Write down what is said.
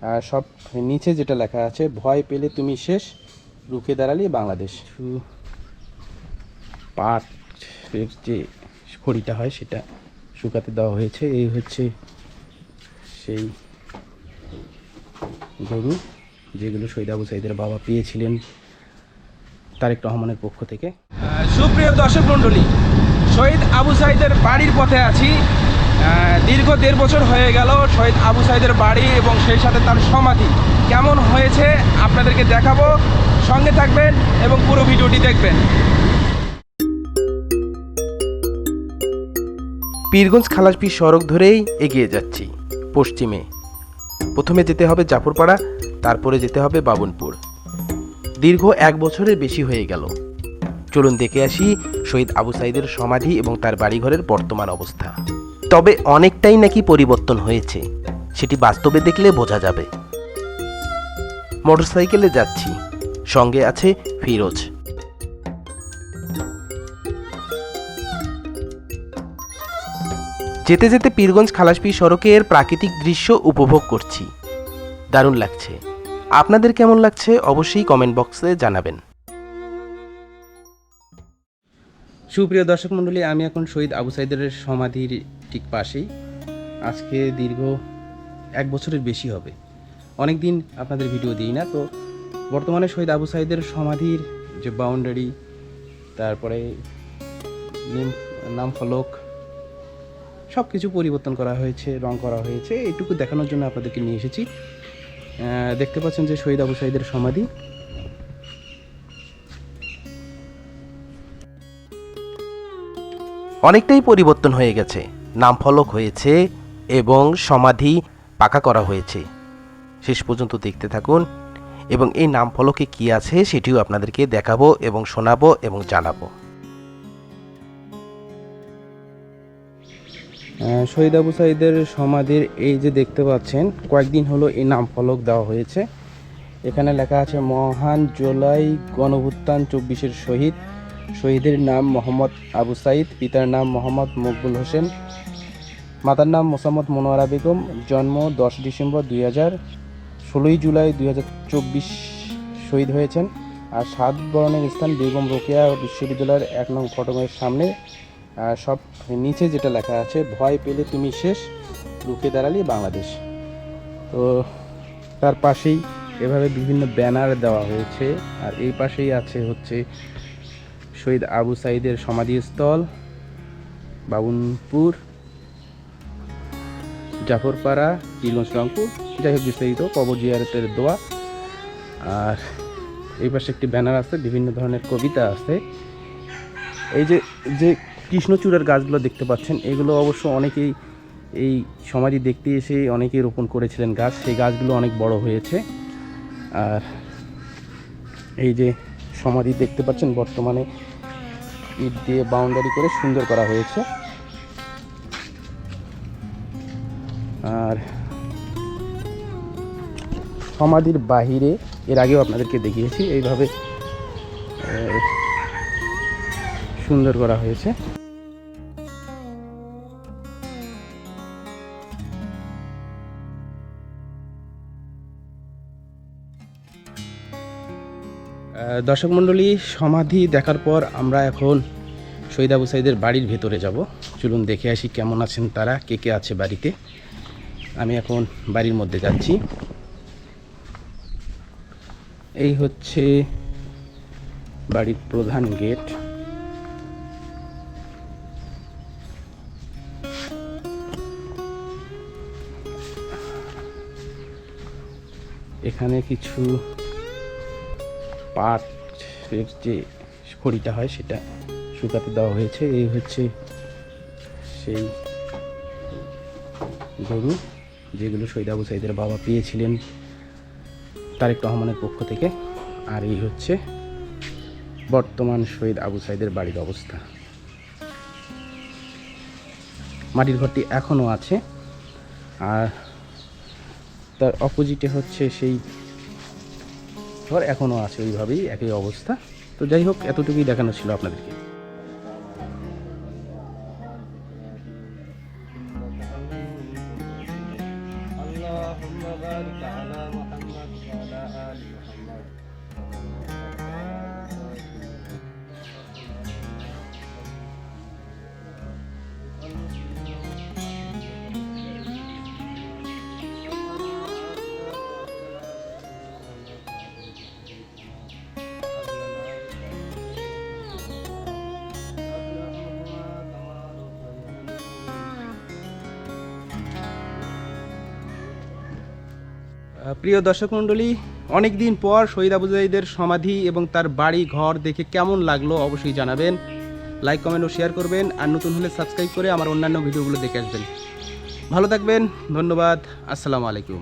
আর সব নিচে যেটা লেখা আছে, ভয় পেলে তুমি শেষ, রুখে দাঁড়ালি বাংলাদেশ। পাটের যে খড়িটা হয়, সেটা শুকাতে দেওয়া হয়েছে। এই হচ্ছে সেই গরু যেগুলো শহীদ আবু সাইদের বাবা পেয়েছিলেন তারেক রহমানের পক্ষ থেকে। সুপ্রিয় দর্শক মণ্ডলী, শহীদ আবু সাইদের বাড়ির পথে আছি। দীর্ঘ দেড় বছর হয়ে গেল শহীদ আবু সাইদের বাড়ি এবং সেই সাথে তার সমাধি। কেমন হয়েছে আপনাদেরকে দেখাবো। সঙ্গে থাকবেন এবং পুরো ভিডিওটি দেখবেন। পীরগঞ্জ খালাসপি সড়ক ধরেই এগিয়ে যাচ্ছি, পশ্চিমে। প্রথমে যেতে হবে জাফরপাড়া, তারপরে যেতে হবে বাবুনপুর। দীর্ঘ এক বছরের বেশি হয়ে গেল। চলুন দেখে আসি শহীদ আবু সাইদের সমাধি এবং তার বাড়িঘরের বর্তমান অবস্থা। তবে অনেকটাই নাকি পরিবর্তন হয়েছে, সেটি বাস্তবে দেখলে বোঝা যাবে। মোটরসাইকেলে যাচ্ছি, সঙ্গে আছে ফিরোজ। যেতে যেতে পীরগঞ্জ খালাসপি সড়কের প্রাকৃতিক দৃশ্য উপভোগ করছি। দারুণ লাগছে। আপনাদের কেমন লাগছে অবশ্যই কমেন্ট বক্সে জানাবেন। সুপ্রিয় দর্শক মণ্ডলী, আমি এখন শহীদ আবু সাইদের সমাধির ঠিক পাশেই। আজকে দীর্ঘ এক বছরের বেশি হবে। অনেক দিন আপনাদের ভিডিও দিই না, তো বর্তমানে শহীদ আবু সাইদের সমাধির যে বাউন্ডারি তারপরে নাম ফলক সব কিছু পরিবর্তন করা হয়েছে, রং করা হয়েছে এটুকু দেখানোর জন্য আপনাদেরকে নিয়ে এসেছি। দেখতে পাচ্ছেন যে শহীদ আবু সাইদের সমাধি। অনেকটাই পরিবর্তন হয়ে গেছে। নাম ফলক হয়েছে এবং সমাধি পাকা করা হয়েছে। শেষ পর্যন্ত দেখতে থাকুন এবং এই নাম ফলকে কী আছে সেটিও আপনাদেরকে দেখাবো এবং শোনাবো এবং জানাব। শহীদ আবু সাইদের সমাধির এই যে দেখতে পাচ্ছেন, কয়েকদিন হলো এই নাম ফলক দেওয়া হয়েছে। এখানে লেখা আছে, মহান জুলাই গণভুত্থান চব্বিশের শহীদ। শহীদের নাম মোহাম্মদ আবু সাইদ, পিতার নাম মোহাম্মদ মকবুল হোসেন, মাতার নাম মোসাম্মদ মনোয়ারা বেগম, জন্ম দশ ডিসেম্বর দুই হাজার ষোলোই জুলাই দুই হাজার চব্বিশ শহীদ হয়েছেন আর সাত বরণের স্থান বেগম রোকেয়া বিশ্ববিদ্যালয়ের এক নং ফটকের সামনে। সব নিচে যেটা লেখা আছে, ভয় পেলে তুমি শেষ, রুখে দাঁড়ালি বাংলাদেশ। তো তার পাশেই এভাবে বিভিন্ন ব্যানার দেওয়া হয়েছে, আর এই পাশেই আছে হচ্ছে শহীদ আবু সাইদের সমাধিস্থল, বাবুনপুর, জাফরপাড়া পীরগঞ্জ রংপুর যাই হোক, বিস্তারিত কবর জিয়ারতের দোয়া। আর এই পাশে একটি ব্যানার আছে, বিভিন্ন ধরনের কবিতা আছে। এই যে যে কৃষ্ণচূড়ার গাছগুলো দেখতে পাচ্ছেন, এগুলো অবশ্য অনেকেই এই সমাধি দেখতে এসে অনেকেই রোপণ করেছিলেন গাছ। সেই গাছগুলো অনেক বড় হয়েছে। আর এই যে সমাধি দেখতে পাচ্ছেন, বর্তমানে ইট দিয়ে বাউন্ডারি করে সুন্দর করা হয়েছে। আর সমাধির বাহিরে, এর আগেও আপনাদেরকে দেখিয়েছি, এইভাবে সুন্দর করা হয়েছে। দর্শক মণ্ডলী, সমাধি দেখার পর আমরা এখন শহীদ আবু সাইদের বাড়ির ভেতরে যাব। চলুন দেখে আসি কেমন আছেন তারা, কে কে আছে বাড়িতে। আমি এখন বাড়ির মধ্যে যাচ্ছি। এই হচ্ছে বাড়ির প্রধান গেট। এখানে কিছু পাটের যে খড়িটা হয় সেটা শুকাতে দেওয়া হয়েছে। এই হচ্ছে সেই গরু যেগুলো শহীদ আবু সাইদের বাবা পেয়েছিলেন তারেক রহমানের পক্ষ থেকে। আর এই হচ্ছে বর্তমান শহীদ আবু সাইদের বাড়ির অবস্থা। মাটির ঘরটি এখনও আছে। আর তার অপোজিটে হচ্ছে সেই ঘর এখনও আছে ওইভাবেই একই অবস্থা তো যাই হোক এতটুকুই দেখানো ছিল আপনাদেরকে اللهم بارك على প্রিয় দর্শক মণ্ডলী অনেক দিন পর শহীদ আবু জাইদের সমাধি এবং তার বাড়ি ঘর দেখে কেমন লাগল অবশ্যই জানাবেন। লাইক কমেন্ট ও শেয়ার করবেন আর নতুন হলে সাবস্ক্রাইব করে আমার অন্যান্য ভিডিওগুলো দেখে আসবেন। ভালো থাকবেন, ধন্যবাদ, আসসালামু আলাইকুম।